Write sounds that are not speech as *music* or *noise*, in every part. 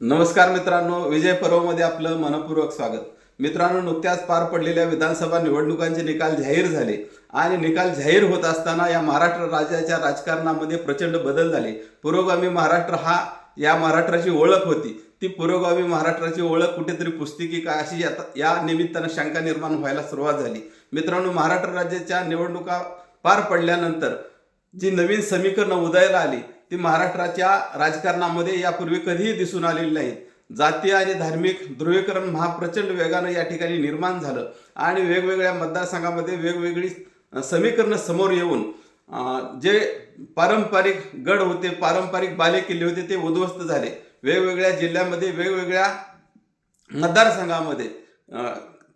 नमस्कार मित्रांनो विजय पर्वमध्ये आपलं मनपूर्वक स्वागत. मित्रांनो नुकत्याच पार पडलेल्या विधानसभा निवडणुकांचे निकाल जाहीर झाले आणि निकाल जाहीर होत असताना या महाराष्ट्र राज्याच्या राजकारणामध्ये प्रचंड बदल झाले. पुरोगामी महाराष्ट्र हा या महाराष्ट्राची ओळख होती. ती पुरोगामी महाराष्ट्राची ओळख कुठेतरी पुस्तिकी का अशी या निमित्तानं शंका निर्माण व्हायला सुरुवात झाली. मित्रांनो महाराष्ट्र राज्याच्या निवडणुका पार पडल्यानंतर जी नवीन समीकरणं उदयाला आली ती महाराष्ट्राच्या राजकारणामध्ये यापूर्वी कधीही दिसून आलेली नाहीत जातीय आणि धार्मिक ध्रुवीकरण महाप्रचंड वेगानं या ठिकाणी निर्माण झालं आणि वेगवेगळ्या मतदारसंघामध्ये वेगवेगळी समीकरणं समोर येऊन जे पारंपरिक गड होते पारंपरिक बाले किल्ले होते ते उद्ध्वस्त झाले. वेगवेगळ्या जिल्ह्यामध्ये वेगवेगळ्या मतदारसंघामध्ये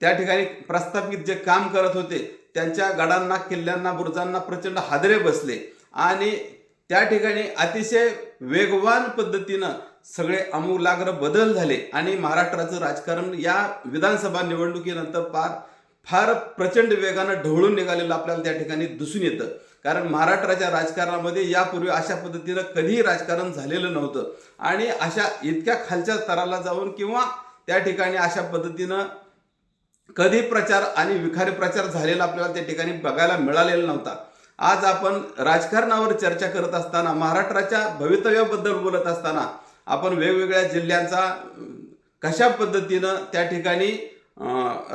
त्या ठिकाणी प्रस्थापित जे काम करत होते त्यांच्या गडांना किल्ल्यांना बुरुजांना प्रचंड हादरे बसले आणि त्या ठिकाणी अतिशय वेगवान पद्धतीनं सगळे आमूलाग्र बदल झाले आणि महाराष्ट्राचं राजकारण या विधानसभा निवडणुकीनंतर फार फार प्रचंड वेगानं ढवळून निघालेलं आपल्याला त्या ठिकाणी दिसून येतं. कारण महाराष्ट्राच्या राजकारणामध्ये यापूर्वी अशा पद्धतीनं कधीही राजकारण झालेलं नव्हतं. आणि अशा इतक्या खालच्या स्तराला जाऊन किंवा त्या ठिकाणी अशा पद्धतीनं कधी प्रचार आणि विखारी प्रचार झालेला आपल्याला त्या ठिकाणी बघायला मिळालेला नव्हता. आज आपण राजकारणावर चर्चा करत असताना महाराष्ट्राच्या भवितव्याबद्दल बोलत असताना आपण वेगवेगळ्या जिल्ह्यांचा कशा पद्धतीनं त्या ठिकाणी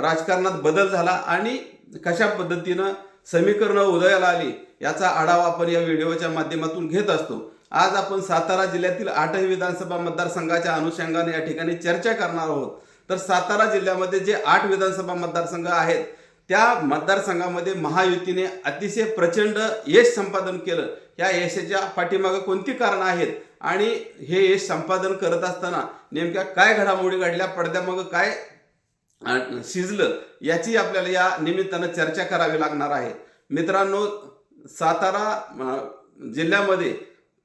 राजकारणात बदल झाला आणि कशा पद्धतीनं समीकरणं उदयाला आली याचा आढावा आपण या व्हिडिओच्या माध्यमातून घेत असतो. आज आपण सातारा जिल्ह्यातील आठही विधानसभा मतदारसंघाच्या अनुषंगाने या ठिकाणी चर्चा करणार आहोत. तर सातारा जिल्ह्यामध्ये जे आठ विधानसभा मतदारसंघ आहेत त्या मतदारसंघामध्ये महायुतीने अतिशय प्रचंड यश संपादन केलं. या यशाच्या पाठीमागं कोणती कारणं आहेत? आणि हे यश संपादन करत असताना नेमक्या काय घडामोडी घडल्या? पडद्यामागं काय शिजलं? याची आपल्याला या निमित्तानं चर्चा करावी लागणार आहे. मित्रांनो सातारा जिल्ह्यामध्ये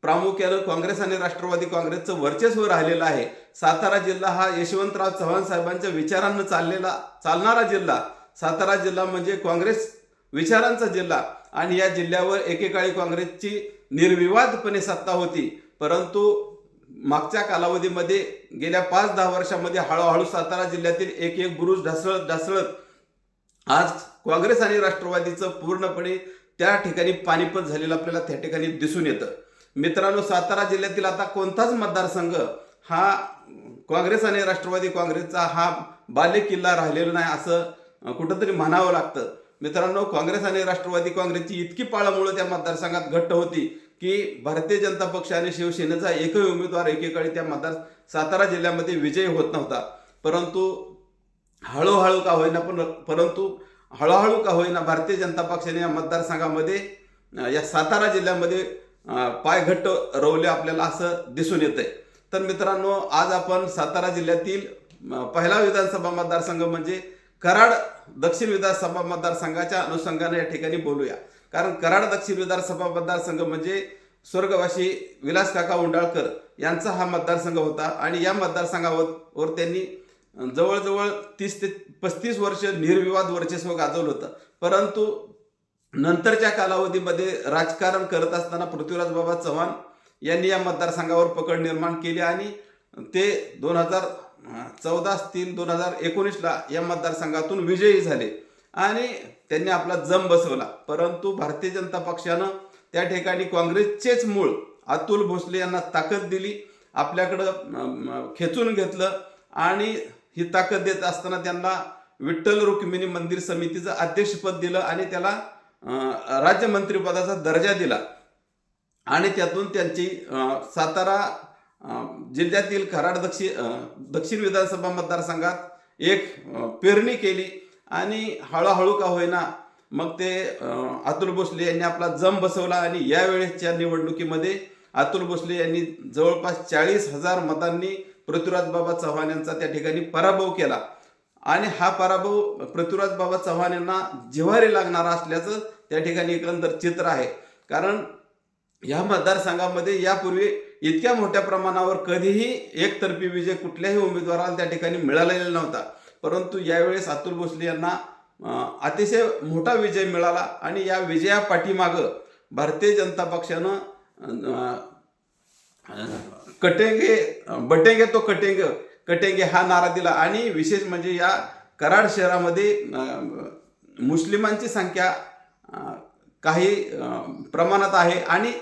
प्रामुख्यानं काँग्रेस आणि राष्ट्रवादी काँग्रेसचं वर्चस्व राहिलेलं आहे. सातारा जिल्हा हा यशवंतराव चव्हाण साहेबांच्या विचारांना चाललेला चालणारा जिल्हा. सातारा जिल्हा म्हणजे काँग्रेस विचारांचा जिल्हा. आणि या जिल्ह्यावर एकेकाळी काँग्रेसची निर्विवादपणे सत्ता होती. परंतु मागच्या कालावधीमध्ये गेल्या पाच दहा वर्षामध्ये हळूहळू सातारा जिल्ह्यातील एक एक बुरुज ढासळत ढासळत आज काँग्रेस आणि राष्ट्रवादीचं पूर्णपणे त्या ठिकाणी पाणीपत झालेलं आपल्याला त्या ठिकाणी दिसून येतं. मित्रांनो सातारा जिल्ह्यातील आता कोणताच मतदारसंघ हा काँग्रेस आणि राष्ट्रवादी काँग्रेसचा हा बालेकिल्ला राहिलेला नाही असं कुठंतरी म्हणावं लागतं. मित्रांनो काँग्रेस आणि राष्ट्रवादी काँग्रेसची इतकी पाळामुळं त्या मतदारसंघात घट्ट होती की भारतीय जनता पक्ष आणि शिवसेनेचा एकही उमेदवार एकेकाळी त्या मतदार सातारा जिल्ह्यामध्ये विजय होत नव्हता. परंतु हळूहळू का होईना पण परंतु हळूहळू का होईना भारतीय जनता पक्षाने या मतदारसंघामध्ये या सातारा जिल्ह्यामध्ये पाय घट्ट रोवले आपल्याला असं दिसून येतंय. तर मित्रांनो आज आपण सातारा जिल्ह्यातील पहिला विधानसभा मतदारसंघ म्हणजे कराड दक्षिण विधानसभा मतदारसंघाच्या अनुषंगाने या ठिकाणी बोलूया. कारण कराड दक्षिण विधानसभा मतदारसंघ म्हणजे स्वर्गवासी विलास काका उंडाळकर यांचा हा मतदारसंघ होता. आणि या मतदारसंघावर त्यांनी जवळजवळ तीस ते पस्तीस वर्ष निर्विवाद वर्चस्व गाजवलं होतं. परंतु नंतरच्या कालावधीमध्ये राजकारण करत असताना पृथ्वीराज बाबा चव्हाण यांनी या मतदारसंघावर पकड निर्माण केली आणि ते दोन हजार चौदा तीन दोन हजार एकोणीसला या मतदारसंघातून विजयी झाले. आणि त्यांनी आपला जम बसवला. परंतु भारतीय जनता पक्षानं त्या ठिकाणी काँग्रेसचेच मूळ अतुल भोसले यांना ताकद दिली. आपल्याकडं खेचून घेतलं आणि ही ताकद देत असताना त्यांना विठ्ठल रुक्मिणी मंदिर समितीचं अध्यक्षपद दिलं आणि त्याला राज्यमंत्रीपदाचा दर्जा दिला. आणि त्यातून त्यांची सातारा जिल्ह्यातील कराड दक्षिण दक्षिण विधानसभा मतदारसंघात एक पेरणी केली आणि हळूहळू का होईना मग ते अतुल भोसले यांनी आपला जम बसवला आणि यावेळेसच्या निवडणुकीमध्ये अतुल भोसले यांनी जवळपास चाळीस हजार मतांनी पृथ्वीराज बाबा चव्हाण यांचा त्या ठिकाणी पराभव केला. आणि हा पराभव पृथ्वीराज बाबा चव्हाण यांना जिव्हारी लागणारा असल्याचं त्या ठिकाणी एकंदर चित्र आहे. कारण ह्या मतदारसंघामध्ये यापूर्वी इतक्या मोठ्या प्रमाणावर कधीही एकतर्फी विजय कुठल्याही उमेदवाराला त्या ठिकाणी मिळालेला नव्हता. परंतु यावेळेस अतुल भोसले यांना अतिशय मोठा विजय मिळाला आणि या विजया पाठीमागं भारतीय जनता पक्षानं कटेंगे बटेंगे तो कटेंगे कटेंगे हा नारा दिला. आणि विशेष म्हणजे या कराड शहरामध्ये मुस्लिमांची संख्या काही प्रमाणात आहे. आणि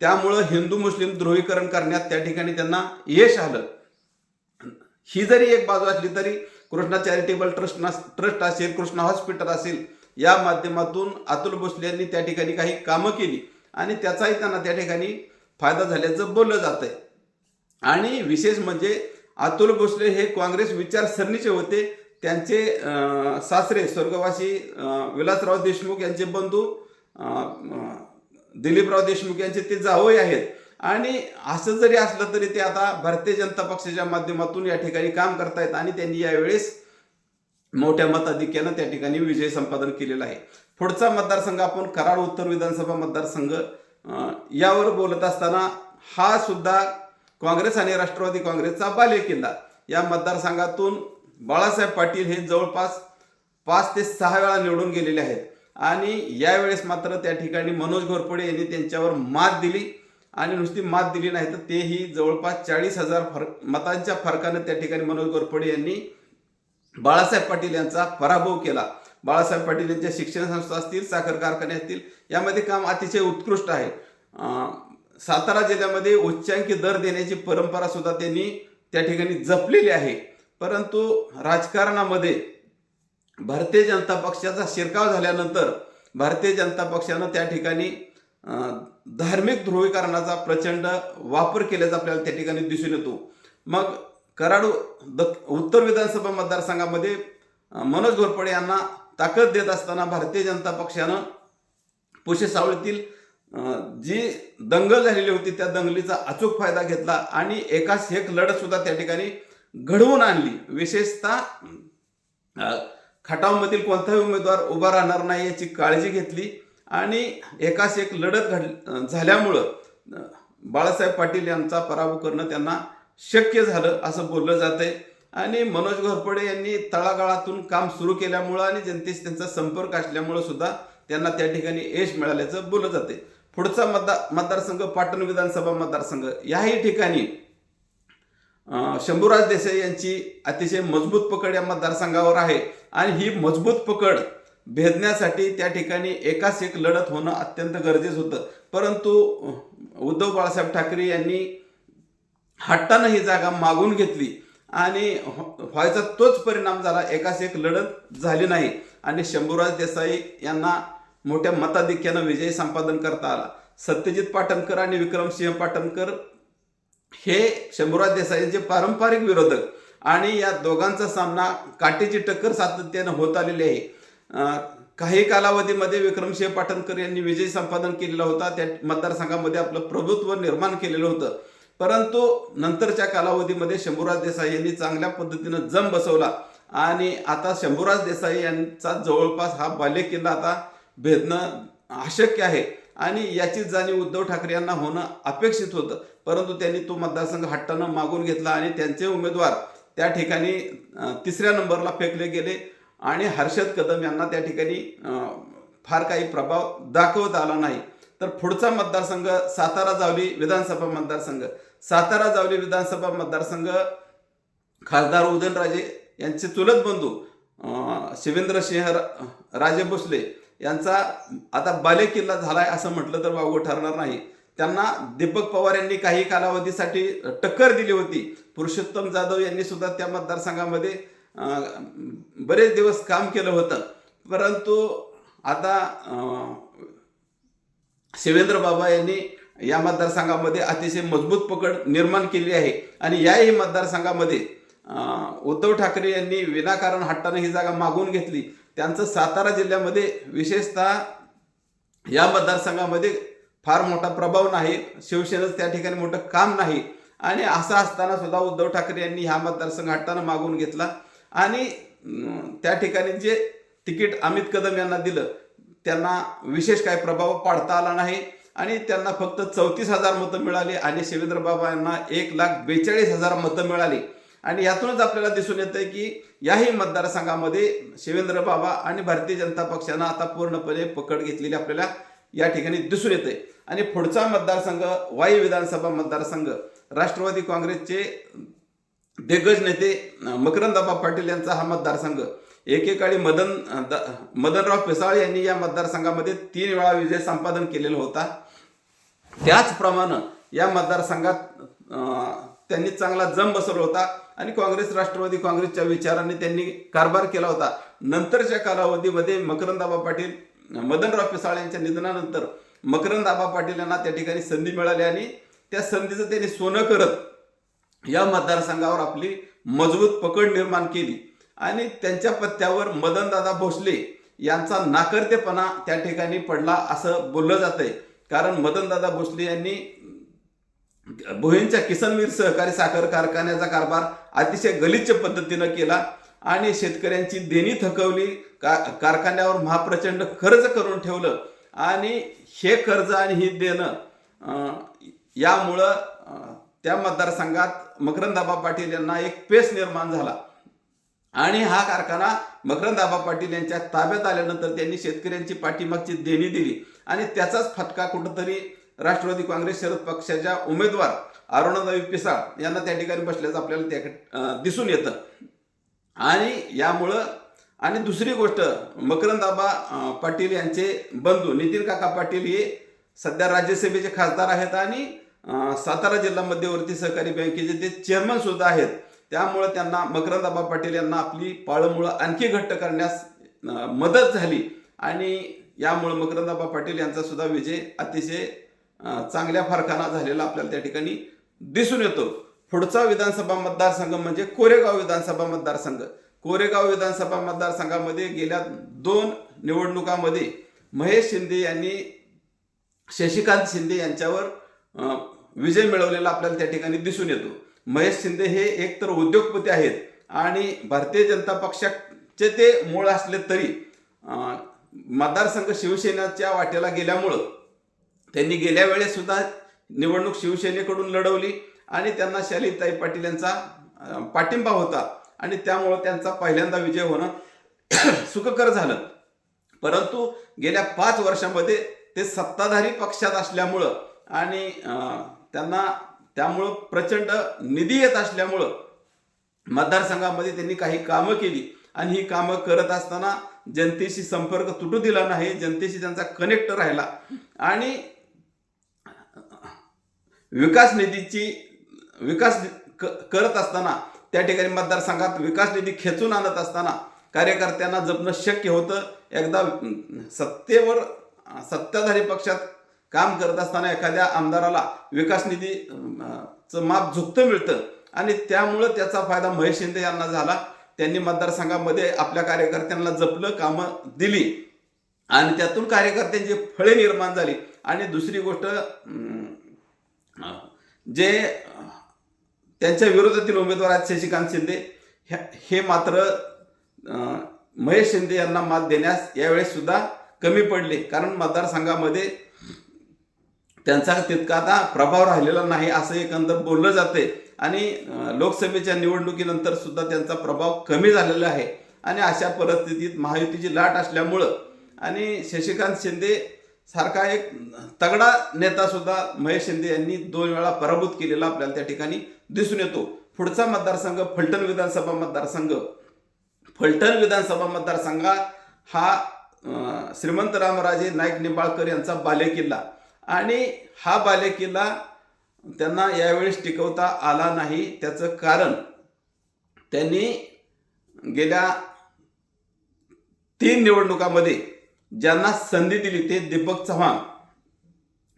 त्यामुळं हिंदू मुस्लिम ध्रुवीकरण करण्यात त्या ठिकाणी त्यांना यश आलं. ही जरी एक बाजू असली तरी कृष्णा चॅरिटेबल ट्रस्ट ट्रस्ट असेल कृष्णा हॉस्पिटल असेल या माध्यमातून अतुल भोसले यांनी त्या ठिकाणी काही कामं केली आणि त्याचाही त्यांना त्या ठिकाणी फायदा झाल्याचं बोललं जात आहे आणि विशेष म्हणजे अतुल भोसले हे काँग्रेस विचारसरणीचे होते. त्यांचे सासरे स्वर्गवासी विलासराव देशमुख यांचे बंधू दिलीपराव देशमुख यांचे ते जावई आहेत. आणि असं जरी असलं तरी ते आता भारतीय जनता पक्षाच्या माध्यमातून या ठिकाणी काम करतायत आणि त्यांनी यावेळेस मोठ्या मताधिक्यानं त्या ठिकाणी विजय संपादन केलेला आहे. पुढचा मतदारसंघ आपण कराड उत्तर विधानसभा मतदारसंघ यावर बोलत असताना हा सुद्धा काँग्रेस आणि राष्ट्रवादी काँग्रेसचा बालेकिल्ला. या मतदारसंघातून बाळासाहेब पाटील हे जवळपास पाच ते सहा वेळा निवडून गेलेले आहेत. आणि यावेळेस मात्र त्या ठिकाणी मनोज घोरपडे यांनी त्यांच्यावर मात दिली. आणि नुसती मात दिली नाही तर तेही जवळपास चाळीस हजार फरक मतांच्या फरकानं त्या ठिकाणी मनोज घोरपडे यांनी बाळासाहेब पाटील यांचा पराभव केला. बाळासाहेब पाटील यांच्या शिक्षण संस्था असतील साखर कारखाने असतील यामध्ये काम अतिशय उत्कृष्ट आहे. सातारा जिल्ह्यामध्ये उच्चांकी दर देण्याची परंपरा सुद्धा त्यांनी त्या ठिकाणी जपलेली आहे. परंतु राजकारणामध्ये भारतीय जनता पक्षाचा शिरकाव झाल्यानंतर भारतीय जनता पक्षानं त्या ठिकाणी धार्मिक ध्रुवीकरणाचा प्रचंड वापर केल्याचा आपल्याला त्या ठिकाणी दिसून येतो. मग कराड द उत्तर विधानसभा मतदारसंघामध्ये मनोज घोरपडे यांना ताकद देत असताना भारतीय जनता पक्षानं पुशे सावळीतील जी दंगल झालेली होती त्या दंगलीचा अचूक फायदा घेतला आणि एकाच एक लढत सुद्धा त्या ठिकाणी घडवून आणली. विशेषतः खटावमधील कोणताही उमेदवार उभा राहणार नाही याची काळजी घेतली आणि एकास एक लढत घड झाल्यामुळं बाळासाहेब पाटील यांचा पराभव करणं त्यांना शक्य झालं असं बोललं जातंय. आणि मनोज घोरपडे यांनी तळागाळातून काम सुरू केल्यामुळं आणि जनतेशी त्यांचा संपर्क असल्यामुळं सुद्धा त्यांना त्या ठिकाणी यश मिळाल्याचं बोललं जाते पुढचा मतदार मतदारसंघ पाटण विधानसभा मतदारसंघ. याही ठिकाणी शंभूराज देसाई यांची अतिशय मजबूत पकड या मतदारसंघावर आहे. आणि ही मजबूत पकड भेदण्यासाठी त्या ठिकाणी एकाच एक लढत होणं अत्यंत गरजेचं होतं. परंतु उद्धव बाळासाहेब ठाकरे यांनी हट्टानं ही जागा मागून घेतली आणि व्हायचा तोच परिणाम झाला. एकाच एक लढत झाली नाही. आणि शंभूराज देसाई यांना मोठ्या मताधिक्यानं विजय संपादन करता आला. सत्यजित पाटणकर आणि विक्रमसिंह पाटणकर हे शंभूराज देसाईंचे पारंपरिक विरोधक आणि या दोघांचा सामना काटेची टक्कर सातत्यानं होत आलेली आहे. काही कालावधीमध्ये विक्रमसिंह पाटणकर यांनी विजय संपादन केलेला होता. त्या मतदारसंघामध्ये आपलं प्रभुत्व निर्माण केलेलं होतं. परंतु नंतरच्या कालावधीमध्ये शंभूराज देसाई यांनी चांगल्या पद्धतीनं जम बसवला. आणि आता शंभूराज देसाई यांचा जवळपास हा बालेकिल्ला आता भेदणं अशक्य आहे. आणि याची जाणीव उद्धव ठाकरे यांना होणं अपेक्षित होतं. परंतु त्यांनी तो मतदारसंघ हट्टानं मागून घेतला आणि त्यांचे उमेदवार त्या ठिकाणी तिसऱ्या नंबरला फेकले गेले. आणि हर्षद कदम यांना त्या ठिकाणी फार काही प्रभाव दाखवत आला नाही. तर पुढचा मतदारसंघ सातारा जावली विधानसभा मतदारसंघ. सातारा जावली विधानसभा मतदारसंघ खासदार उदयनराजे यांचे चुलत बंधू शिवेंद्र शिवेंद्रसिंह र- राजे भोसले यांचा आता बालेकिल्ला झालाय असं म्हटलं तर वावगं ठरणार नाही. त्यांना दीपक पवार यांनी काही कालावधीसाठी टक्कर दिली होती. पुरुषोत्तम जाधव यांनी सुद्धा त्या मतदारसंघामध्ये बरेच दिवस काम केलं होतं. परंतु आता शिवेंद्र बाबा यांनी या मतदारसंघामध्ये अतिशय मजबूत पकड निर्माण केली आहे. आणि याही मतदारसंघामध्ये उद्धव ठाकरे यांनी विनाकारण हट्टानं ही जागा मागून घेतली. त्यांचं सातारा जिल्ह्यामध्ये विशेषतः या मतदारसंघामध्ये फार मोठा प्रभाव नाही शिवसेनेचं त्या ठिकाणी मोठं काम नाही. आणि असं असताना सुद्धा उद्धव ठाकरे यांनी हा मतदारसंघ मागून घेतला. आणि त्या ठिकाणी जे तिकीट अमित कदम यांना दिलं त्यांना विशेष काही प्रभाव पाडता आला नाही. आणि त्यांना फक्त चौतीस हजार मतं मिळाली आणि शिवेंद्र बाबा यांना एक लाख बेचाळीस हजार मतं मिळाली. आणि यातूनच आपल्याला दिसून येतंय की याही मतदारसंघामध्ये शिवेंद्र बाबा आणि भारतीय जनता पक्षानं आता पूर्णपणे पकड घेतलेली आपल्याला या ठिकाणी दिसून येते आणि पुढचा मतदारसंघ वाई विधानसभा मतदारसंघ राष्ट्रवादी काँग्रेसचे दिग्गज नेते मकरंदाबा पाटील यांचा हा मतदारसंघ. एकेकाळी मदन द- मदनराव पिसाळ यांनी या मतदारसंघामध्ये तीन वेळा विजय संपादन केलेला होता. त्याचप्रमाणे या मतदारसंघात त्यांनी चांगला जम बसवला होता आणि काँग्रेस राष्ट्रवादी काँग्रेसच्या विचाराने त्यांनी कारभार केला होता. नंतरच्या कालावधीमध्ये मकरंदाबा पाटील मदनराव पिसाळ यांच्या निधनानंतर मकरंद आबा पाटील यांना त्या ठिकाणी संधी मिळाली आणि त्या संधीचं त्यांनी सोनं करत या मतदारसंघावर आपली मजबूत पकड निर्माण केली. आणि त्यांच्या पत्त्यावर मदनदादा भोसले यांचा नाकर्तेपणा त्या ठिकाणी पडला असं बोललं जातंय. कारण मदनदादा भोसले यांनी भोईंच्या किसनवीर सहकारी साखर कारखान्याचा कारभार अतिशय गलिच्छ पद्धतीनं केला. आणि शेतकऱ्यांची देणी थकवली का कारखान्यावर महाप्रचंड कर्ज करून ठेवलं. आणि हे कर्ज आणि ही देणं यामुळं त्या मतदारसंघात मकरंदाबा पाटील यांना एक पेस निर्माण झाला. आणि हा कारखाना मकरंदाबा पाटील यांच्या ताब्यात आल्यानंतर त्यांनी शेतकऱ्यांची पाठीमागची देणी दिली. आणि त्याचाच फटका कुठंतरी राष्ट्रवादी काँग्रेस शरद पक्षाच्या उमेदवार अरुणादेवी पिसाळ यांना त्या ठिकाणी बसल्याचं आपल्याला त्या दिसून येतं. आणि यामुळं आणि दुसरी गोष्ट मकरंदाबा पाटील यांचे बंधू नितीन काका पाटील हे सध्या राज्यसभेचे खासदार आहेत आणि सातारा जिल्हा मध्यवर्ती सहकारी बँकेचे ते चेअरमन सुद्धा आहेत त्यामुळं त्यांना मकरंदाबा पाटील यांना आपली पाळमुळं आणखी घट्ट करण्यास मदत झाली. आणि यामुळं मकरंदाबा पाटील यांचा सुद्धा विजय अतिशय चांगल्या फरकाना झालेला आपल्याला त्या ठिकाणी दिसून येतो. पुढचा विधानसभा मतदारसंघ म्हणजे कोरेगाव विधानसभा मतदारसंघ. कोरेगाव विधानसभा मतदारसंघामध्ये गेल्या दोन निवडणुकामध्ये महेश शिंदे यांनी शशिकांत शिंदे यांच्यावर विजय मिळवलेला आपल्याला त्या ठिकाणी दिसून येतो. महेश शिंदे हे एकतर उद्योगपती आहेत आणि भारतीय जनता पक्षाचे ते मूळ असले तरी मतदारसंघ शिवसेनेच्या वाटेला गेल्यामुळं त्यांनी गेल्या वेळेस सुद्धा निवडणूक शिवसेनेकडून लढवली. आणि त्यांना शालीताई पाटील यांचा पाठिंबा होता. आणि त्यामुळं त्यांचा पहिल्यांदा विजय होणं *clears throat* सुखकर झालं. परंतु गेल्या पाच वर्षामध्ये ते सत्ताधारी पक्षात असल्यामुळं आणि त्यांना त्यामुळं प्रचंड निधी येत असल्यामुळं मतदारसंघामध्ये त्यांनी काही कामं केली. आणि ही कामं करत असताना जनतेशी संपर्क तुटू दिला नाही जनतेशी त्यांचा कनेक्ट राहिला. आणि विकास निधीची विकास क- करत असताना त्या ठिकाणी मतदारसंघात विकास निधी खेचून आणत असताना कार्यकर्त्यांना जपणं शक्य होतं. एकदा सत्तेवर सत्ताधारी पक्षात काम करत असताना एखाद्या आमदाराला विकास निधी चं माप झुकतं मिळतं. आणि त्यामुळं त्याचा फायदा महेश शिंदे यांना झाला. त्यांनी मतदारसंघामध्ये आपल्या कार्यकर्त्यांना जपलं कामं दिली. आणि त्यातून कार्यकर्त्यांची फळे निर्माण झाली. आणि दुसरी गोष्ट जे त्यांच्या विरोधातील उमेदवार आहेत शशिकांत शिंदे. हे मात्र महेश शिंदे यांना मात देण्यास यावेळेस सुद्धा कमी पडले. कारण मतदारसंघामध्ये त्यांचा तितका आता प्रभाव राहिलेला नाही असं एकंदर बोललं जाते आणि लोकसभेच्या निवडणुकीनंतर सुद्धा त्यांचा प्रभाव कमी झालेला आहे. आणि अशा परिस्थितीत महायुतीची लाट असल्यामुळं आणि शशिकांत शिंदे सारखा एक तगडा नेता सुद्धा महेश शिंदे यांनी दोन वेळा पराभूत केलेला आपल्याला त्या ठिकाणी दिसून येतो. पुढचा मतदारसंघ फलटण विधानसभा मतदारसंघ. फलटण विधानसभा मतदारसंघ हा श्रीमंत रामराजे नाईक निंबाळकर यांचा बालेकिल्ला. आणि हा बालेकिल्ला त्यांना यावेळेस टिकवता आला नाही. त्याचं कारण त्यांनी गेल्या तीन निवडणुकामध्ये ज्यांना संधी दिली ते दीपक चव्हाण.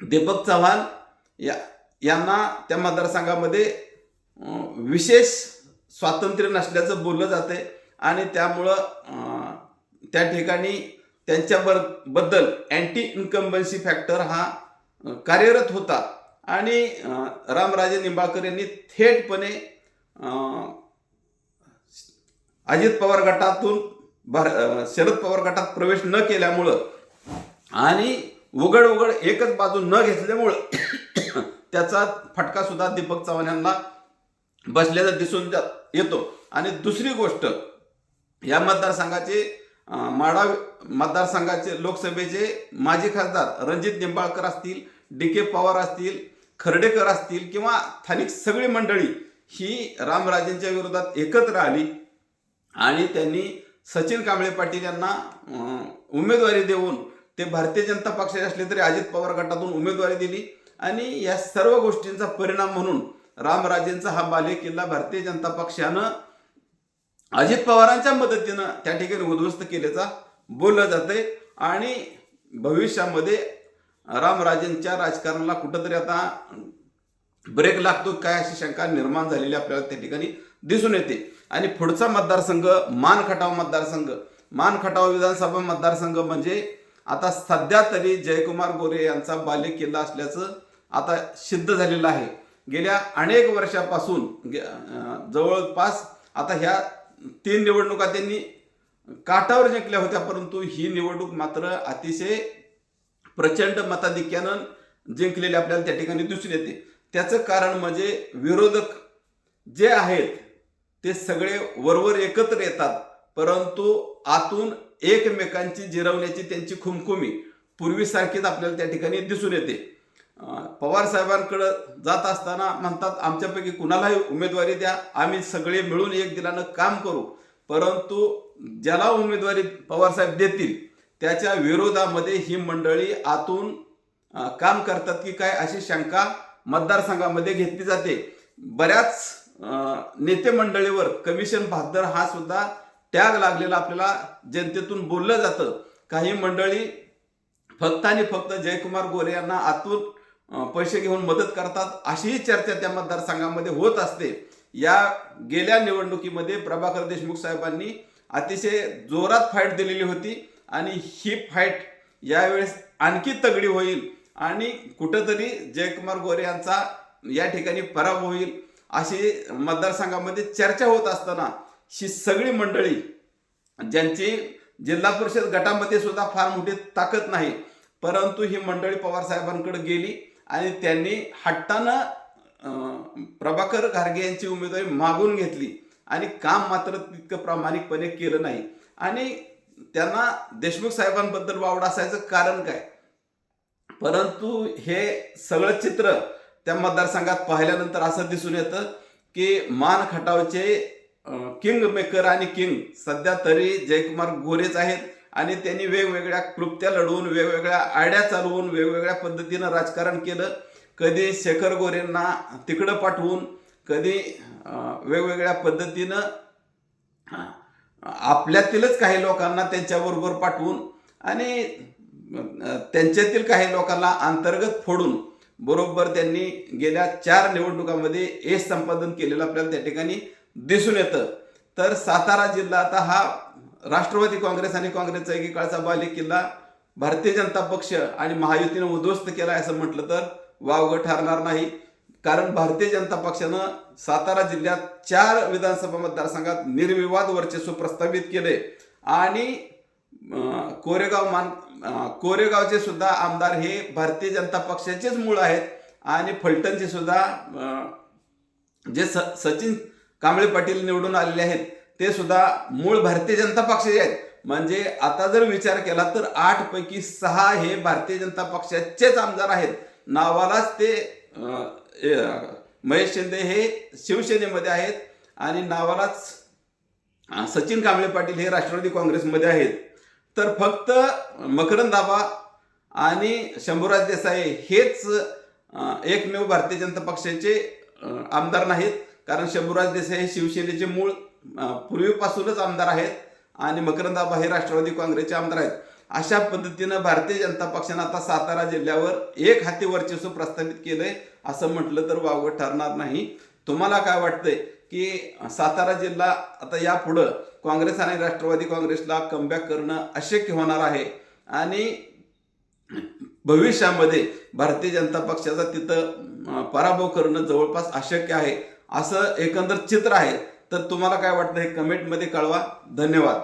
दीपक चव्हाण या यांना त्या मतदारसंघामध्ये विशेष स्वातंत्र्य नसल्याचं बोललं जाते आणि त्यामुळं त्या ठिकाणी त्यांच्याबरबद्दल अँटी इन्कम्बन्सी फॅक्टर हा कार्यरत होता. आणि रामराजे निंबाळकर यांनी थेटपणे अजित पवार गटातून भार शरद पवार गटात प्रवेश न केल्यामुळं आणि उघड उघड एकच बाजू न घेतल्यामुळं *coughs* त्याचा फटका सुद्धा दीपक चव्हाण यांना बसल्याचा दिसून जा- येतो. आणि दुसरी गोष्ट या मतदारसंघाचे माडा मतदारसंघाचे लोकसभेचे माजी खासदार रणजित निंबाळकर असतील डी के पवार असतील खर्डेकर असतील किंवा स्थानिक सगळी मंडळी ही रामराजेंच्या विरोधात एकत्र आली आणि त्यांनी सचिन कांबळे पाटील यांना उमेदवारी देऊन ते भारतीय जनता पक्षाचे असले तरी अजित पवार गटातून उमेदवारी दिली. आणि या सर्व गोष्टींचा परिणाम म्हणून रामराजेंचा हा बाले किल्ला भारतीय जनता पक्षानं अजित पवारांच्या मदतीनं त्या ठिकाणी उद्ध्वस्त केल्याचा बोललं जाते आणि भविष्यामध्ये रामराजेंच्या राजकारणाला कुठंतरी आता ब्रेक लागतो काय अशी शंका निर्माण झालेली आपल्याला त्या ठिकाणी दिसून येते. आणि पुढचा मतदारसंघ मान खटाव मतदारसंघ. मान खटाव विधानसभा मतदारसंघ म्हणजे आता सध्या तरी जयकुमार गोरे यांचा बाले किल्ला असल्याचं आता सिद्ध झालेलं आहे. गेल्या अनेक वर्षापासून गे- जवळपास आता ह्या तीन निवडणुका त्यांनी काठावर जिंकल्या होत्या परंतु ही निवडणूक मात्र अतिशय प्रचंड मताधिक्यानं जिंकलेले आपल्याला त्या ठिकाणी दिसून येते. त्याचं कारण म्हणजे विरोधक जे आहेत ते सगळे वरवर एकत्र येतात. परंतु आतून एकमेकांची जिरवण्याची त्यांची खुमखुमी पूर्वीसारखीच आपल्याला त्या ठिकाणी दिसून येते. पवार साहेबांकडे जात असताना म्हणतात आमच्यापैकी कुणालाही उमेदवारी द्या आम्ही सगळे मिळून एक दिलानं काम करू. परंतु ज्याला उमेदवारी पवार साहेब देतील त्याच्या विरोधामध्ये ही मंडळी आतून काम करतात की काय अशी शंका मतदारसंघामध्ये घेतली जाते. बऱ्याच नेते मंडळीवर कमिशन भागदर हा सुद्धा त्याग लागलेला आपल्याला जनतेतून बोललं जातं. काही मंडळी फक्त आणि फक्त जयकुमार गोरे यांना आतून पैसे घेऊन मदत करतात अशीही चर्चा त्या मतदारसंघामध्ये होत असते. या गेल्या निवडणुकीमध्ये प्रभाकर देशमुख साहेबांनी अतिशय जोरात फाईट दिलेली होती आणि ही फाईट यावेळेस आणखी तगडी होईल आणि कुठंतरी जयकुमार गोरे यांचा या ठिकाणी पराभव होईल. अशी मतदारसंघामध्ये चर्चा होत असताना ही सगळी मंडळी ज्यांची जिल्हा परिषद गटामध्ये सुद्धा फार मोठी ताकद नाही परंतु ही मंडळी पवार साहेबांकडे गेली आणि त्यांनी हट्टानं प्रभाकर घारगे यांची उमेदवारी मागून घेतली आणि काम मात्र तितकं प्रामाणिकपणे केलं नाही. आणि त्यांना देशमुख साहेबांबद्दल वावड असायचं कारण काय? परंतु हे सगळं चित्र त्या मतदारसंघात पाहिल्यानंतर असं दिसून येतं की मान खटावचे किंग मेकर आणि किंग सध्या तरी जयकुमार गोरेच आहेत आणि त्यांनी वेगवेगळ्या क्लुप्त्या लढवून वेगवेगळ्या आयड्या चालवून वेगवेगळ्या पद्धतीनं राजकारण केलं. कधी शेखर गोरेंना तिकडं पाठवून कधी वेगवेगळ्या पद्धतीनं आपल्यातीलच काही लोकांना त्यांच्याबरोबर पाठवून आणि त्यांच्यातील काही लोकांना अंतर्गत फोडून बरोबर त्यांनी गेल्या चार निवडणुकांमध्ये यश संपादन केलेलं आपल्याला त्या ठिकाणी दिसून येतं. तर सातारा जिल्हा आता हा राष्ट्रवादी काँग्रेस आणि काँग्रेसचा एकेकाळचा बाले किल्ला भारतीय जनता पक्ष आणि महायुतीनं उद्ध्वस्त केला असं म्हटलं तर वावगं ठरणार नाही. कारण भारतीय जनता पक्षानं सातारा जिल्ह्यात चार विधानसभा मतदारसंघात निर्विवाद वर्चस्व प्रस्थापित केले आणि कोरेगाव मान कोरेगावचे सुद्धा आमदार हे भारतीय जनता पक्षाचेच मूळ आहेत. आणि फलटणचे सुद्धा जे स सचिन कांबळे पाटील निवडून आलेले आहेत ते सुद्धा मूळ भारतीय जनता पक्षाचे आहेत. म्हणजे आता जर विचार केला तर आठ पैकी सहा हे भारतीय जनता पक्षाचेच आमदार आहेत. नावालाच ते महेश शिंदे हे शिवसेनेमध्ये आहेत. आणि नावालाच सचिन कांबळे पाटील हे राष्ट्रवादी काँग्रेसमध्ये आहेत. तर फक्त मकरंद दाबा आणि शंभूराज देसाई हेच एकमेव भारतीय जनता पक्षाचे आमदार नाहीत. कारण शंभूराज देसाई हे शिवसेनेचे मूळ पूर्वीपासूनच आमदार आहेत आणि मकरंद दाबा हे राष्ट्रवादी काँग्रेसचे आमदार आहेत. अशा पद्धतीनं भारतीय जनता पक्षानं आता सातारा जिल्ह्यावर एक हाती वर्चस्व प्रस्थापित केलंय असं म्हटलं तर वावगं ठरणार नाही. तुम्हाला काय वाटतंय की सातारा जिल्हा आता यापुढं काँग्रेस आणि राष्ट्रवादी काँग्रेसला कमबॅक करणं अशक्य होणार आहे. आणि भविष्यामध्ये भारतीय जनता पक्षाचा तिथं पराभव करणं जवळपास अशक्य आहे. असं एकंदर चित्र आहे. तर तुम्हाला काय वाटतं हे कमेंटमध्ये कळवा. धन्यवाद.